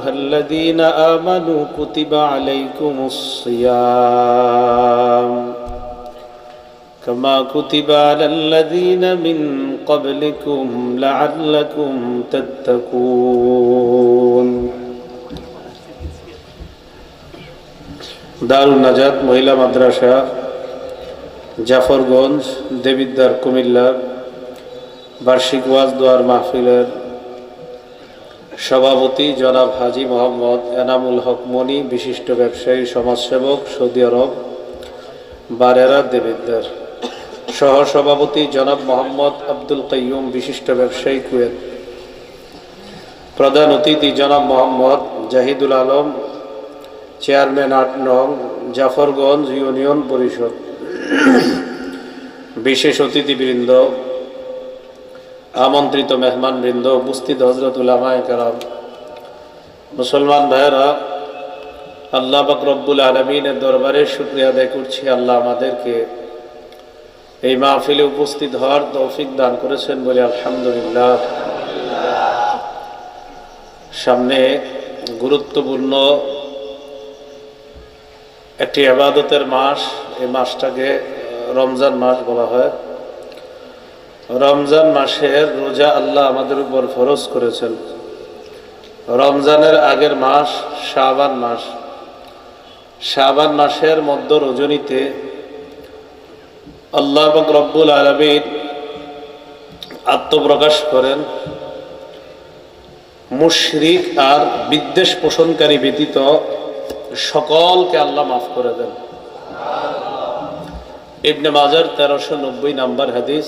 أيها الذين آمنوا كتب عليكم الصيام كما كتب على الذين من قبلكم لعلكم تتقون দারুন নাজাত মহিলা মাদ্রাসা জাফরগঞ্জ দেবিদ্দার কুমিল্লা বার্ষিক ওয়াজ দোয়ার মাহফিলের সভাপতি জনাব হাজি মোহাম্মদ এনামুল হক মনি, বিশিষ্ট ব্যবসায়ী, সমাজসেবক, সৌদি আরব, বারেরা দেবিদ্দার সহ সভাপতি জনাব মোহাম্মদ আব্দুল কাইয়ুম, বিশিষ্ট ব্যবসায়ী, কুয়েত। প্রধান অতিথি জনাব মোহাম্মদ জাহিদুল আলম, চেয়ারম্যান আট নং, জাফরগঞ্জ ইউনিয়ন পরিষদ। বিশেষ অতিথিবৃন্দ আমন্ত্রিত মেহমান বৃন্দ, উপস্থিত হজরত কারাম। মুসলমান ভাইয়েরা, আল্লাহ পাক রব্বুল আলমিনের দরবারে শুক্রিয়া আদায় করছি। আল্লাহ আমাদেরকে এই মাহফিলে উপস্থিত হওয়ার তৌফিক দান করেছেন বলে আলহামদুলিল্লাহ। সামনে গুরুত্বপূর্ণ একটি আবাদতের মাস, এই মাসটাকে রমজান মাস বলা হয়। রমজান মাসের রোজা আল্লাহ আমাদের উপর ফরজ করেছেন। রমজানের আগের মাস শাবান মাস। শাবান মাসের মধ্য রজনীতে আল্লাহ রব্বুল আলমীর আত্মপ্রকাশ করেন মুশরিক আর বিদ্বেষ পোষণকারী ব্যতীত সকলকে আল্লাহ মাফ করে দেন। ইবনে মাজার তেরোশো নব্বই নাম্বার হাদিস।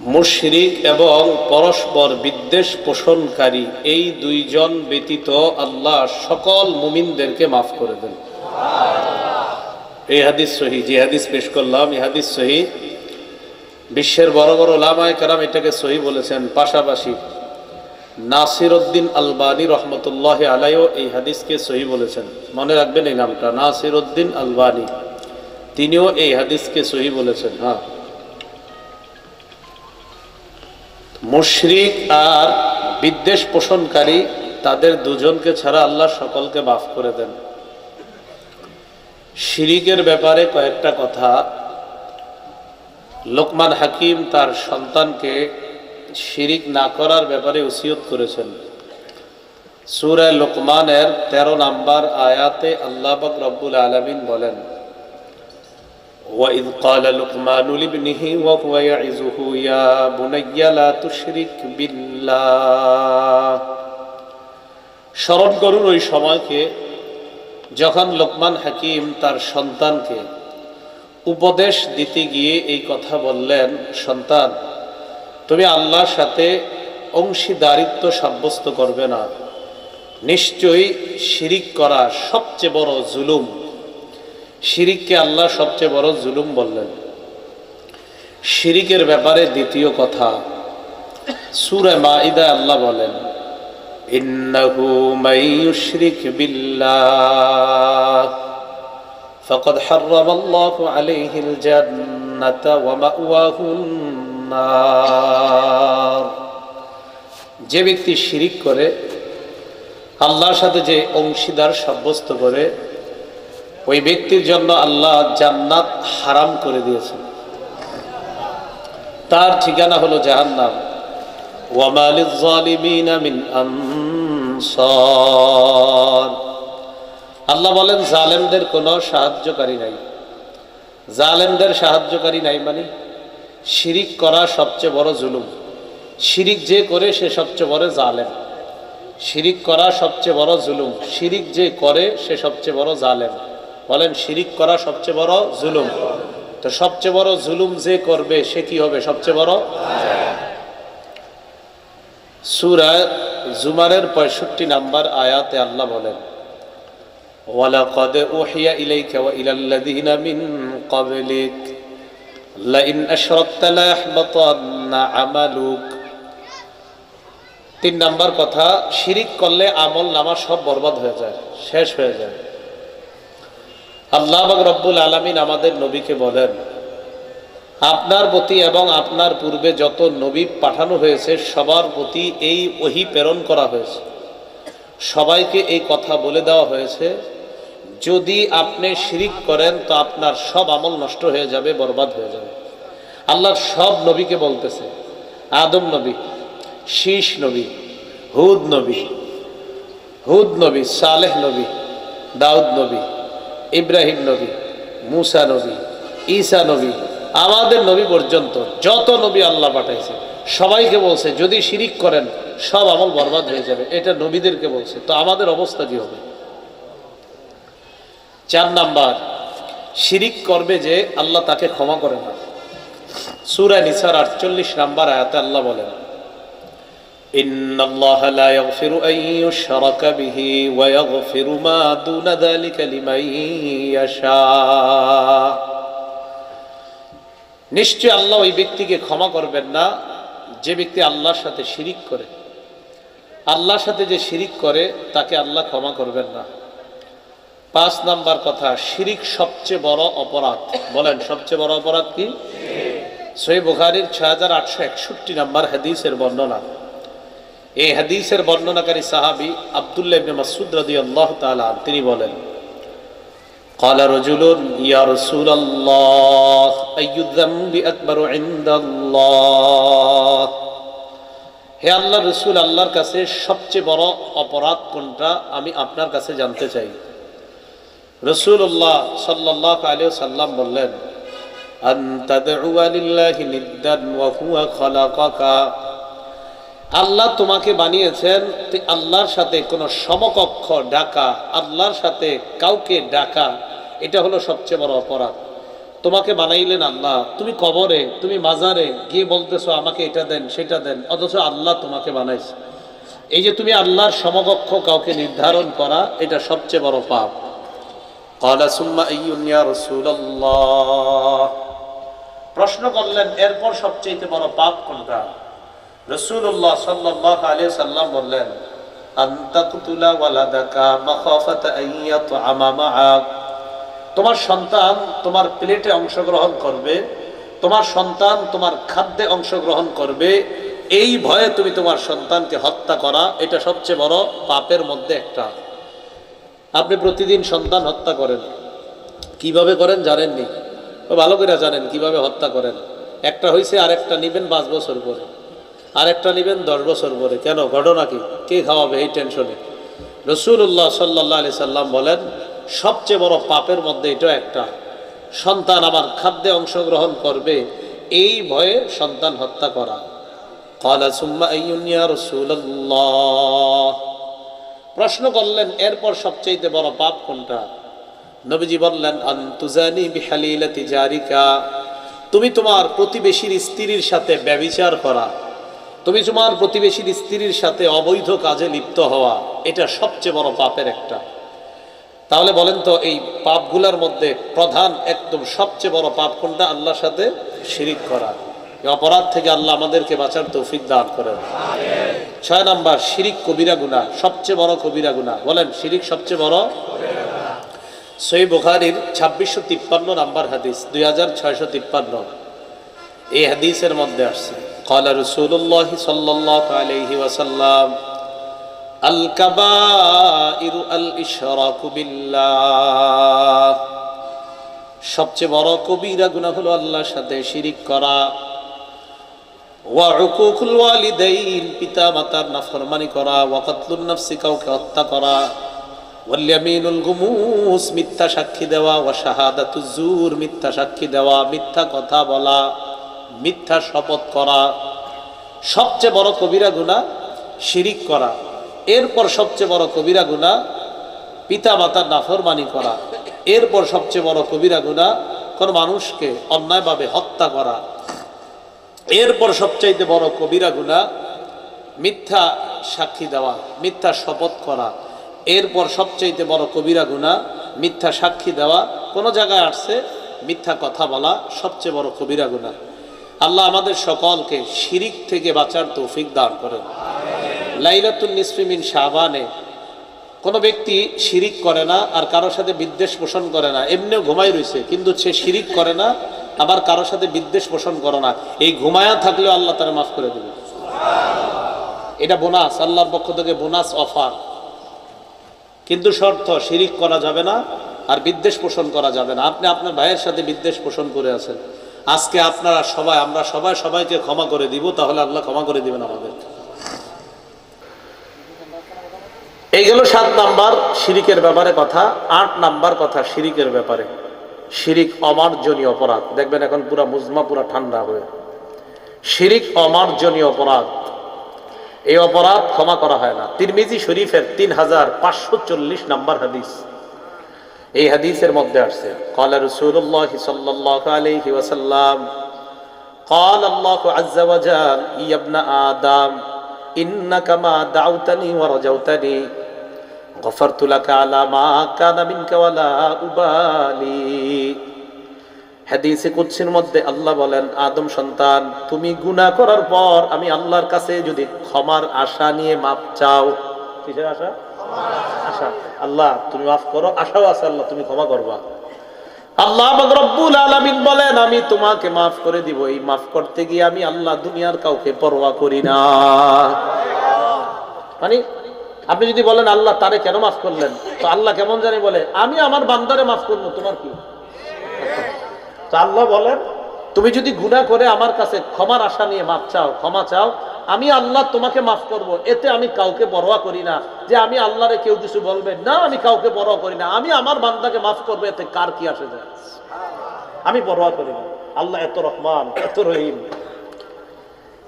মুশরিক এবং পরস্পর বিদ্বেষ পোষণকারী এই দুইজন ব্যতীত আল্লাহ সকল মুমিনদেরকে মাফ করে দেন। এই হাদিস সহি, যে হাদিস পেশ করলাম, এই হাদিস সহি। বিশ্বের বড় বড় লামায় কারাম এটাকে সহি বলেছেন। পাশাপাশি নাসির উদ্দিন আলবানী রহমতুল্লাহ আলাইও এই হাদিসকে সহি বলেছেন। মনে রাখবেন এই নামটা নাসির উদ্দিন আলবানী। তিনিও এই হাদিসকে সহি বলেছেন হ্যাঁ। মুশরিক আর বিদ্বেষ পোষণকারী তাদের দুজনকে ছাড়া আল্লাহ সকলকে মাফ করে দেন। শিরিকের ব্যাপারে কয়েকটা কথা। লোকমান হাকিম তার সন্তানকে শিরিক না করার ব্যাপারে উসিয়ত করেছেন। সুরায় লোকমানের ১৩ নাম্বার আয়াতে আল্লাহ রব্বুল আলমিন বলেন وإذ قال لقمان لابنه وهو يعظه يا بني لا تشرك بالله স্মরণ করুন ওই সময়কে যখন লোকমান হাকিম তার সন্তানকে উপদেশ দিতে গিয়ে এই কথা বললেন সন্তান তুমি আল্লাহর সাথে অংশীদারিত্ব সাব্যস্ত করবে না নিশ্চয়ই শিরিক করা সবচেয়ে বড় জুলুম শিরিককে আল্লাহ সবচেয়ে বড় জুলুম বললেন শিরিকের ব্যাপারে দ্বিতীয় কথা সুরে মাইদা আল্লাহ বলেন ইন্নাহু মাইয়ুশরিক বিল্লাহ فقد حرم الله عليه الجنة ومأواه النار যে ব্যক্তি শিরিক করে আল্লাহর সাথে যে অংশীদার সাব্যস্ত করে ওই ব্যক্তির জন্য আল্লাহ জান্নাত হারাম করে দিয়েছেন। তার ঠিকানা হলো জাহান্নাম। আল্লাহ বলেন, জালেমদের কোনো সাহায্যকারী নাই। জালেমদের সাহায্যকারী নাই মানে শিরিক করা সবচেয়ে বড় জুলুম। শিরিক যে করে সে সবচেয়ে বড় জালেম। শিরিক করা সবচেয়ে বড় জুলুম। শিরিক যে করে সে সবচেয়ে বড় জালেম। বলেন শিরিক করা সবচেয়ে বড় জুলুম তো সবচেয়ে বড় জুলুম যে করবে সে কি হবে সবচেয়ে বড় সুরা জুমারের পঁয়ষট্টি নাম্বার আয়াতে আল্লাহ বলেন ولقد أوحي إليك وإلى الذين من قبلك لئن أشركت ليحبطن عملك তিন নাম্বার কথা শিরিক করলে আমল নামা সব বরবাদ হয়ে যায় শেষ হয়ে যায় আল্লাহ রব্বুল আলমিন আমাদের নবীকে বলেন, আপনার প্রতি এবং আপনার পূর্বে যত নবী পাঠানো হয়েছে, সবার প্রতি এই ওহি প্রেরণ করা হয়েছে। সবাইকে এই কথা বলে দেওয়া হয়েছে, যদি আপনি শিরিক করেন, তো আপনার সব আমল নষ্ট হয়ে যাবে, বরবাদ হয়ে যাবে। আল্লাহর সব নবীকে বলতেছে, আদম নবী, শীষ নবী, হুদ নবী হুদ নবী, সালেহ নবী, দাউদ নবী ইব্রাহিম নবী, মুসা নবী, ঈসা নবী, আমাদের নবী পর্যন্ত যত নবী আল্লাহ পাঠাইছে, সবাইকে বলছে, যদি শিরিক করেন, সব আমল বরবাদ হয়ে যাবে। এটা নবীদেরকে বলছে। তো আমাদের অবস্থা কি হবে? চার নাম্বার, শিরিক করবে যে আল্লাহ তাকে ক্ষমা করে না। সুরা নিসার আটচল্লিশ নাম্বার আয়াতে আল্লাহ বলেন إن الله لا يغفر أن يشرك به ويغفر ما دون ذلك لمن يشاء নিশ্চয় আল্লাহ ওই ব্যক্তিকে ক্ষমা করবেন না যে ব্যক্তি আল্লাহর সাথে শিরিক করে আল্লাহর সাথে যে শিরিক করে তাকে আল্লাহ ক্ষমা করবেন না পাঁচ নাম্বার কথা শিরিক সবচেয়ে বড় অপরাধ বলেন সবচেয়ে বড় অপরাধ কি সই বুখারির ছয় হাজার আটশো একষট্টি নাম্বার হাদিসের বর্ণনা এই হাদিসের বর্ণনাকারী সাহাবি আবদুল্লাহ ইবনে মাসউদ রাদিয়াল্লাহু তাআলা তিনি বলেন قال رجل يا رسول الله أي الذنب أكبر عند الله হে আল্লাহ রসুল আল্লাহর কাছে সবচেয়ে বড় অপরাধ কোনটা আমি আপনার কাছে জানতে চাই রসুল্লাহ সাল্লাহ আলিয়া সাল্লাম বললেন أن تدعو لله ندا وهو خلقك আল্লাহ তোমাকে বানিয়েছেন আল্লাহর সাথে কোনো সমকক্ষ ডাকা আল্লাহর সাথে কাউকে ডাকা এটা হলো সবচেয়ে বড় অপরাধ। তোমাকে বানাইলেন আল্লাহ তুমি কবরে তুমি মাজারে গিয়ে বলতেছো আমাকে এটা দেন সেটা দেন অথচ আল্লাহ তোমাকে বানাইছে। এই যে তুমি আল্লাহর সমকক্ষ কাউকে নির্ধারণ করা এটা সবচেয়ে বড় পাপ। প্রশ্ন করলেন এরপর সবচেয়ে বড় পাপ কোনটা? রসুল্লাহ সাল্লাহ আলিয়া সাল্লাম বললেন তোমার সন্তান তোমার প্লেটে অংশগ্রহণ করবে, তোমার সন্তান তোমার খাদ্যে অংশগ্রহণ করবে, এই ভয়ে তুমি তোমার সন্তানকে হত্যা করা, এটা সবচেয়ে বড় পাপের মধ্যে একটা। আপনি প্রতিদিন সন্তান হত্যা করেন। কীভাবে করেন জানেননি? ভালো করে জানেন কীভাবে হত্যা করেন। একটা হয়েছে আর একটা নিবেন পাঁচ বছর পরে। আর একটা নিবেন দশ বছর পরে। কেন? ঘটনা কি? কে খাওয়াবে এই টেনশনে রসুল্লাহ সাল্লাহ আলি সাল্লাম বলেন, সবচেয়ে বড় পাপের মধ্যে এটা একটা। সন্তান আমার খাদ্যে অংশগ্রহণ করবে, এই ভয়ে সন্তান হত্যা করা। প্রশ্ন করলেন, এরপর সবচেয়ে বড় পাপ কোনটা? নবীজি বললেন তুমি তোমার প্রতিবেশীর স্ত্রীর সাথে ব্যবিচার করা। তুমি তোমার প্রতিবেশীর স্ত্রীর সাথে অবৈধ কাজে লিপ্ত হওয়া, এটা সবচেয়ে বড় পাপের একটা। তাহলে বলেন তো, এই পাপগুলোর মধ্যে প্রধান, একদম সবচেয়ে বড় পাপ কোনটা? আল্লাহর সাথে শিরিক করা। অপরাধ থেকে আল্লাহ আমাদেরকে বাঁচার তৌফিক দান করেন। ছয় নাম্বার, শিরিক কবিরা গুণা সবচেয়ে বড় কবিরা গুণা বলেন, শিরিক সবচেয়ে বড়? সই বুখারির ছাব্বিশশো তিপ্পান্ন নাম্বার হাদিস, দুই হাজার ছয়শো তিপ্পান্ন। এই হাদিসের মধ্যে আসছে। قال رسول الله صلى الله عليه وسلم الكبائر الاشراك بالله সবচেয়ে বড় কবিরা গুনাহ হলো আল্লাহর সাথে শিরিক করা ওয়া উকুকুল ওয়ালিদাইন পিতা মাতার নাফরমানি করা ওয়া কাতলুন নাফসি কাউকে হত্যা করা ওয়াল্যামিনুল গুমুস মিথ্যা সাক্ষী দেওয়া ওয়া শাহাদাতুজ জুর মিথ্যা সাক্ষী দেওয়া মিথ্যা কথা বলা মিথ্যা শপথ করা, সবচেয়ে বড় কবিরা গুণা শিরিক করা, এরপর সবচেয়ে বড় কবিরা গুণা পিতা মাতার নাফরমানি করা, এরপর সবচেয়ে বড় কবিরা গুণা কোন মানুষকে অন্যায়ভাবে হত্যা করা, এরপর সবচাইতে বড় কবিরা গুণা মিথ্যা সাক্ষী দেওয়া, মিথ্যা শপথ করা, এরপর সবচাইতে বড় কবিরা গুণা মিথ্যা সাক্ষী দেওয়া, কোনো জায়গায় আসছে মিথ্যা কথা বলা সবচেয়ে বড় কবিরা গুণা। আল্লাহ আমাদের সকলকে শিরিক থেকে বাঁচার তৌফিক দান করেন। লাইলাতুল নিসফিমিন শাহবানে কোনো ব্যক্তি শিরিক করে না আর কারোর সাথে বিদ্বেষ পোষণ করে না। এমনিও ঘুমাই রয়েছে, কিন্তু সে শিরিক করে না, আবার কারোর সাথে বিদ্বেষ পোষণ করে না। এই ঘুমায়া থাকলেও আল্লাহ তারা মাফ করে দেবে এটা বোনাস, আল্লাহর পক্ষ থেকে বোনাস অফার। কিন্তু শর্ত, শিরিক করা যাবে না আর বিদ্বেষ পোষণ করা যাবে না। আপনি আপনার ভাইয়ের সাথে বিদ্বেষ পোষণ করে আছেন। আজকে আপনারা সবাই, আমরা সবাই সবাইকে ক্ষমা করে দিব, তাহলে আল্লাহ ক্ষমা করে দিবেন আমাদেরকে এই গেল সাত নাম্বার শিরিকের ব্যাপারে কথা, আট নাম্বার কথা শিরিকের ব্যাপারে। শিরিক অমার্জনীয় অপরাধ। দেখবেন এখন পুরা মুজমা, পুরা ঠান্ডা হয়ে। শিরিক অমার্জনীয় অপরাধ। এই অপরাধ ক্ষমা করা হয় না। তিরমিজি শরীফের তিন হাজার পাঁচশো চল্লিশ নাম্বার হাদিস। এই হাদিসের মধ্যে আসছে কলা রসুল্লাহ সাল্লাহ আলহি ওয়াসাল্লাম قال الله عز وجل يا ابن آدم إنك ما دعوتني ورجوتني غفرت لك على ما كان منك ولا أبالي হাদিসে কুদসির মধ্যে আল্লাহ বলেন আদম সন্তান তুমি গুনাহ করার পর আমি আল্লাহর কাছে যদি ক্ষমার আশা নিয়ে মাপ চাও কিসের আশা আশা। আল্লাহ, তুমি মাফ করো। আশাও আছে আল্লাহ, তুমি ক্ষমা করবা। আল্লাহ রব্বুল আলামিন বলেন, আমি তোমাকে মাফ করে দিব। এই মাফ করতে গিয়ে আমি আল্লাহ দুনিয়ার কাউকে পরোয়া করি না। মানে আপনি যদি বলেন, আল্লাহ তারে কেন মাফ করলেন? তো আল্লাহ কেমন জানি বলে, আমি আমার বান্দারে মাফ করব, তোমার কি? আল্লাহ বলেন, তুমি যদি গুনাহ করে আমার কাছে ক্ষমার আশা নিয়ে মাফ চাও, ক্ষমা চাও আমি আল্লাহ তোমাকে মাফ করব। এতে আমি কাউকে পরোয়া করি না যে আমি আল্লাহরে কেউ কিছু বলবে। না, আমি কাউকে পরোয়া করি না। আমি আমার বান্দাকে মাফ করব, এতে কার কি আসে যায়? আমি পরোয়া করি না। আল্লাহ এত রহমান, এত রহিম।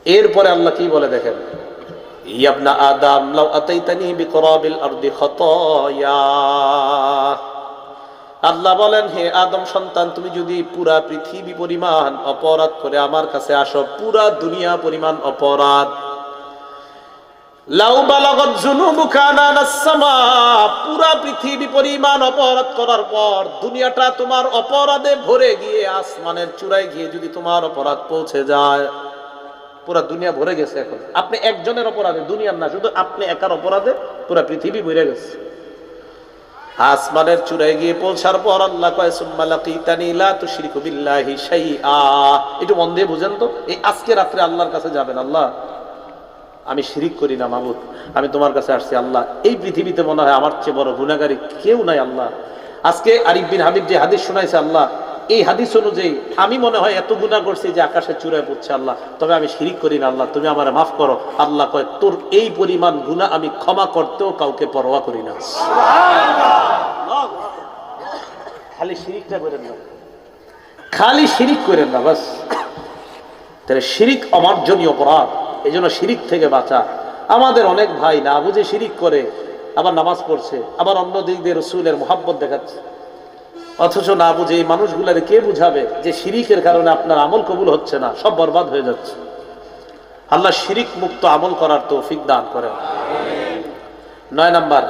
এরপরে আল্লাহ কি বলে দেখেন? ইয়াবনা আদম, লাউ আতাইতানি বিকরাবিল আরদি খতায়া। আল্লাহ বলেন, হে আদম সন্তান, তুমি যদি পুরা পৃথিবী পরিমাণ অপরাধ করে আমার কাছে আসো, পুরা দুনিয়া পরিমাণ অপরাধ। লাউ বালাগত জুনুবুকা আনানাস সামা, পুরা পৃথিবী পরিমাণ অপরাধ করার পর দুনিয়াটা তোমার অপরাধে ভরে গিয়ে, আসমানের চূড়ায় গিয়ে যদি তোমার অপরাধ পৌঁছে যায়, পুরা দুনিয়া ভরে গেছে এখন। আপনি একজনের অপরাধে, দুনিয়ার না, শুধু আপনি একার অপরাধে পুরা পৃথিবী ভরে গেছে। আসমানের চূড়ায় গিয়ে পৌঁছার পর আল্লাহ একটু মন দিয়ে বুঝেন তো, এই আজকে রাত্রে আল্লাহর কাছে যাবেন আল্লাহ? আমি শিরিক করি না মামুদ আমি তোমার কাছে আসছি আল্লাহ। এই পৃথিবীতে মনে হয় আমার চেয়ে বড় গুণাগারী কেউ নাই আল্লাহ। আজকে আরিফ বিন হাবিব যে হাদিস শোনাইছে আল্লাহ এই হাদিস অনুযায়ী, আমি মনে হয় এত গুণা করছি যে আকাশে চূড়ায় পড়ছে আল্লাহ। তবে আমি শিরিক করি না আল্লাহ, তুমি আমার মাফ করো। আল্লাহ কয়, তোর এই পরিমাণ গুণা আমি ক্ষমা করতেও কাউকে পরোয়া করি না। খালি শিরিকটা করেন না। খালি শিরিক করেন না, বাস। তাহলে শিরিক অমার্জনীয় অপরাধ এই জন্য শিরিক থেকে বাঁচা। আমাদের অনেক ভাই না বুঝে শিরিক করে, আবার নামাজ পড়ছে, আবার অন্য দিক দিয়ে রসুলের মোহাব্বত দেখাচ্ছে। অথচ না বুঝে এই মানুষগুলারে কে বুঝাবে যে শিরিকের কারণে আপনার আমল কবুল হচ্ছে না? সব বরবাদ হয়ে যাচ্ছে। আল্লাহ শিরিক মুক্ত আমল করার তৌফিক দান করেন। নয় নাম্বার,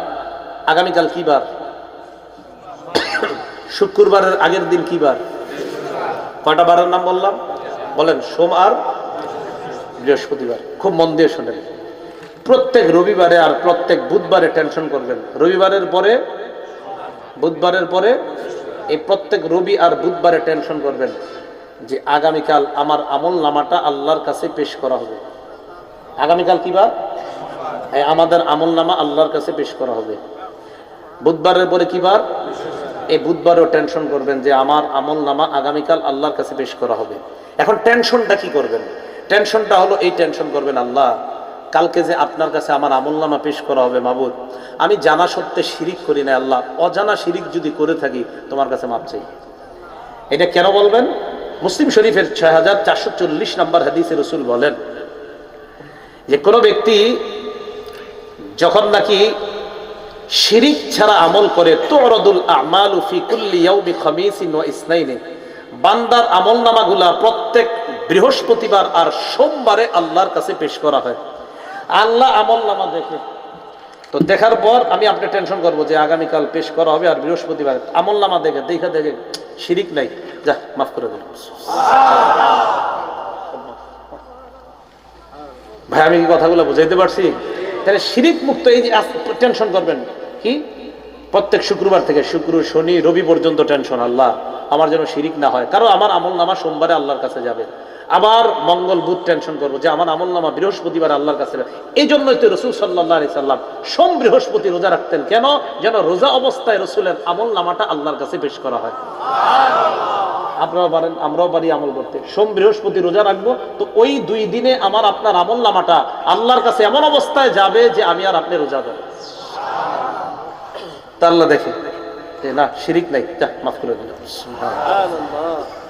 আগামীকাল কি বার? শুক্রবারের আগের দিন কি বার? কয়টা বারের নাম বললাম? বলেন, সোম আর বৃহস্পতিবার। খুব মন দিয়ে শোনেন। প্রত্যেক রবিবারে আর প্রত্যেক বুধবারে টেনশন করবেন। রবিবারের পরে, বুধবারের পরে এই প্রত্যেক রবি আর বুধবারে টেনশন করবেন যে আগামীকাল আমার আমল নামাটা আল্লাহর কাছে পেশ করা হবে। আগামীকাল কি বার আমাদের আমল নামা আল্লাহর কাছে পেশ করা হবে। বুধবারের পরে কি বার? এই বুধবারেও টেনশন করবেন যে আমার আমল নামা আগামীকাল আল্লাহর কাছে পেশ করা হবে। এখন টেনশনটা কি করবেন? টেনশনটা হলো এই টেনশন করবেন, আল্লাহ কালকে যে আপনার কাছে আমার আমলনামা পেশ করা হবে মাবুদ, আমি জানা সত্ত্বে শিরিক করি না আল্লাহ, অজানা শিরিক যদি করে থাকি, তোমার কাছে মাপ চাই। এটা কেন বলবেন? মুসলিম শরীফের ছয় হাজার চারশো চল্লিশ নম্বর হাদিসে রসুল বলেন যে, কোনো ব্যক্তি যখন নাকি শিরিক ছাড়া আমল করে, তোরদুল আমাল ফি কুল্লি ইয়াউমি খামিসিন ইসনাইনে, বান্দার আমল নামাগুলা প্রত্যেক বৃহস্পতিবার আর সোমবারে আল্লাহর কাছে পেশ করা হয়। আল্লাহ আমল নামা দেখে। তো দেখার পর আমি আপনি টেনশন করব যে আগামীকাল পেশ করা হবে আর বৃহস্পতিবার। আমল নামা দেখে দেখে দেখে শিরিক নাই। যা, মাফ করে দিন। ভাই, আমি কি কথাগুলো বুঝাইতে পারছি? তাহলে শিরিক মুক্ত, এই যে টেনশন করবেন। কি? প্রত্যেক শুক্রবার থেকে শুক্র, শনি, রবি পর্যন্ত টেনশন আল্লাহ। আমার যেন শিরিক না হয়। কারণ আমার আমল নামা সোমবারে আল্লাহর কাছে যাবে। আবার মঙ্গল বুধ টেনশন করব যে আমার আমল নামা বৃহস্পতিবার আল্লাহর কাছে এই জন্যই তো রসুল সাল্লাহ আলি সাল্লাম সোম বৃহস্পতি রোজা রাখতেন। কেন? যেন রোজা অবস্থায় রসুলের আমল নামাটা আল্লাহর কাছে পেশ করা হয়। আপনারা পারেন, আমরাও পারি আমল করতে। সোম বৃহস্পতি রোজা রাখব, তো ওই দুই দিনে আমার আপনার আমল নামাটা আল্লাহর কাছে এমন অবস্থায় যাবে যে আমি আর আপনি রোজা দেব আল্লাহ দেখে। না শিরিক নাই যা মাফ করে দিল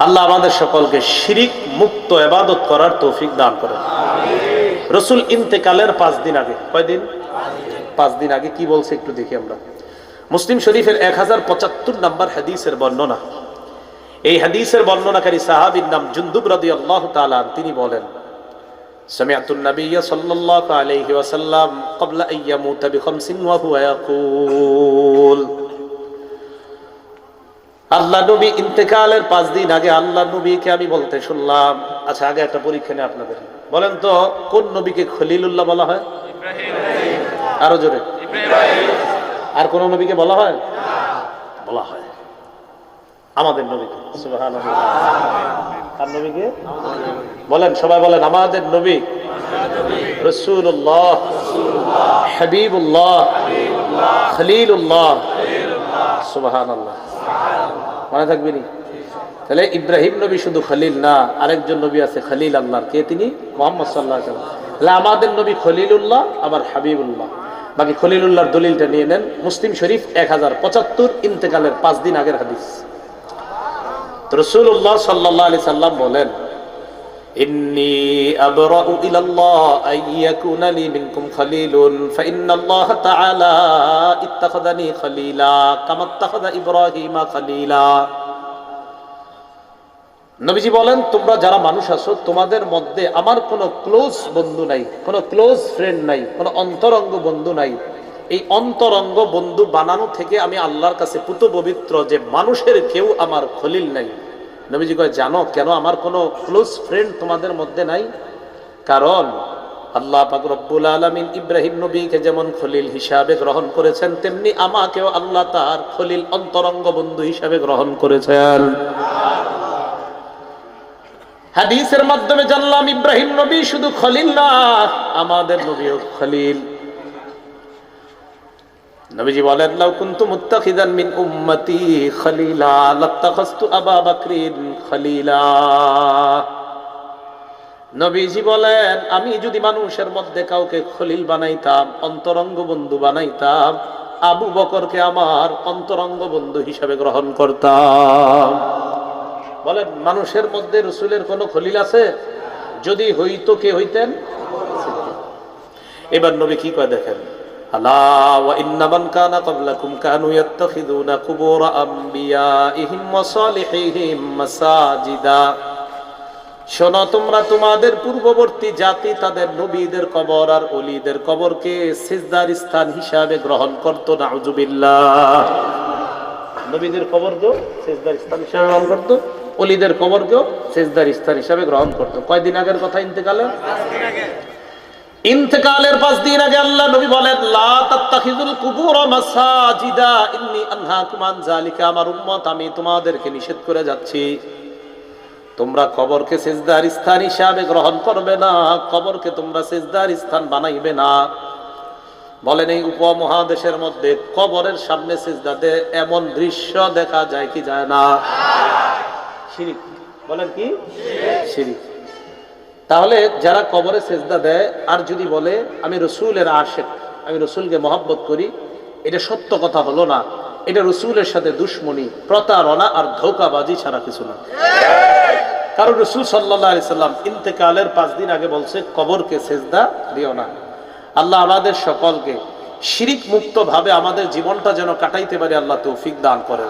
আল্লাহ আমাদের সকলকে শিরিক মুক্ত এবাদত করার তৌফিক দান করেন রসুল ইন্তেকালের পাঁচ দিন আগে কয়দিন পাঁচ দিন আগে কি বলছে একটু দেখি আমরা মুসলিম শরীফের এক হাজার পঁচাত্তর নাম্বার হাদিসের বর্ণনা এই হাদিসের বর্ণনাকারী সাহাবীর নাম জুন্দুব রাদিয়াল্লাহু তাআলা তিনি বলেন سمعت النبي صلى الله عليه وسلم قبل أن يموت بخمس وهو يقول আল্লাহ নবী ইন্তেকালের পাঁচ দিন আগে আল্লাহ নবীকে আমি বলতে শুনলাম। আচ্ছা আগে একটা পরীক্ষা নেই আপনাদের। বলেন তো, কোন নবীকে খলিলুল্লাহ বলা হয়? আরও জোরে। আর কোন নবীকে বলা হয়? বলা হয়। আমাদের নবীকে। আর নবীকে? বলেন, সবাই বলেন, আমাদের নবী রসুল্লাহ হাবিবুল্লাহ, খলিলুল্লাহ সুবাহান আল্লাহ মনে থাকবে নি? তাহলে ইব্রাহিম নবী শুধু খলিল না, আরেকজন নবী আছে খলিল আল্লাহ কে তিনি? মোহাম্মদ সাল্লাহ তাহলে আমাদের নবী খলিলুল্লাহ আবার হাবিবুল্লাহ। বাকি খলিলুল্লাহর দলিলটা নিয়ে নেন। মুসলিম শরীফ এক হাজার পঁচাত্তর, ইন্তেকালের পাঁচ দিন আগের হাদিস। রসুল্লাহ সাল্লাহ আলি সাল্লাম বলেন إني أبرأ إلى الله أن يكون لي منكم خليل فإن الله تعالى اتخذني خليلا كما اتخذ إبراهيم خليلا নবীজি বলেন তোমরা যারা মানুষ আছো তোমাদের মধ্যে আমার কোনো ক্লোজ বন্ধু নাই কোনো ক্লোজ ফ্রেন্ড নাই কোনো অন্তরঙ্গ বন্ধু নাই এই অন্তরঙ্গ বন্ধু বানানো থেকে আমি আল্লাহর কাছে পুত পবিত্র যে মানুষের কেউ আমার খলিল নাই নবীজি কয়, জানো, কেন আমার কোনো ক্লোজ ফ্রেন্ড তোমাদের মধ্যে নাই? কারণ আল্লাহ পাক রব্বুল আলামিন ইব্রাহিম নবীকে যেমন খলিল হিসাবে গ্রহণ করেছেন, তেমনি আমাকেও আল্লাহ তার খলিল অন্তরঙ্গ বন্ধু হিসাবে গ্রহণ করেছেন। হাদিসের মাধ্যমে জানলাম, ইব্রাহিম নবী শুধু খলিল না, আমাদের নবীও খলিল। নবীজি বলেন, লাউ কুনতু মুত্তাখিদান মিন উম্মতি খলিলা লাত্তাখাসতু আবা বকরিন খলিলা। নবীজি বলেন, আমি যদি মানুষের মধ্যে কাউকে খলিল বানাইতাম অন্তরঙ্গ বন্ধু বানাইতাম, আবু বকরকে আমার অন্তরঙ্গ বন্ধু হিসাবে গ্রহণ করতাম। বলেন, মানুষের মধ্যে রসুলের কোন খলিল আছে? যদি হইতো কে হইতেন? এবার নবী কি কয় দেখেন ইন্না মান কানা ক্বাবলাকুম কানু ইয়াত্তাখিযুনা কুবুর আমবিয়াইহিম ওয়া সালিহিহিম মাসাজিদা। শোনো, তোমরা তোমাদের পূর্ববর্তী জাতি, তাদের নবীদের কবর আর অলিদের কবরকে সিজদার স্থান হিসাবে গ্রহণ করতো, নাউজুবিল্লাহ। নবীদের কবরকেও সেজদার স্থান হিসাবে গ্রহণ করতো, অলিদের কবরকেও সেজদার স্থান হিসাবে গ্রহণ করতো। কয়দিন আগের কথা ইন্তেকালের? ইন্তেকালের পাঁচ দিন আগে আল্লাহ নবী বলেন, লা তাত্তাখিযুল কুবুর মাসাজিদা, ইন্নী আনহাকুম আন যালিকা। আমার উম্মত, আমি তোমাদেরকে নিষেধ করে যাচ্ছি। তোমরা কবরকে সেজদার স্থান হিসাবে গ্রহণ করবে না, কবরকে তোমরা সেজদার স্থান বানাইবে না। বলেন এই উপমহাদেশের মধ্যে কবরের সামনে সেজদাতে এমন দৃশ্য দেখা যায় কি যায় না? শিরিক। বলেন কি? শিরিক। তাহলে যারা কবরে সেজদা দেয়, আর যদি বলে, আমি রসুলের আশেক, আমি রসুলকে মহব্বত করি, এটা সত্য কথা হলো না। এটা রসুলের সাথে দুশ্মনী, প্রতারণা আর ধোকাবাজি ছাড়া কিছু না। কারণ রসুল সাল্লাহ সাল্লাম ইন্তেকালের পাঁচ দিন আগে বলছে, কবরকে সেজদা দিও না। আল্লাহ আমাদের সকলকে শিরিক মুক্ত ভাবে আমাদের জীবনটা যেন কাটাইতে পারি, আল্লাহ তৌফিক দান করেন।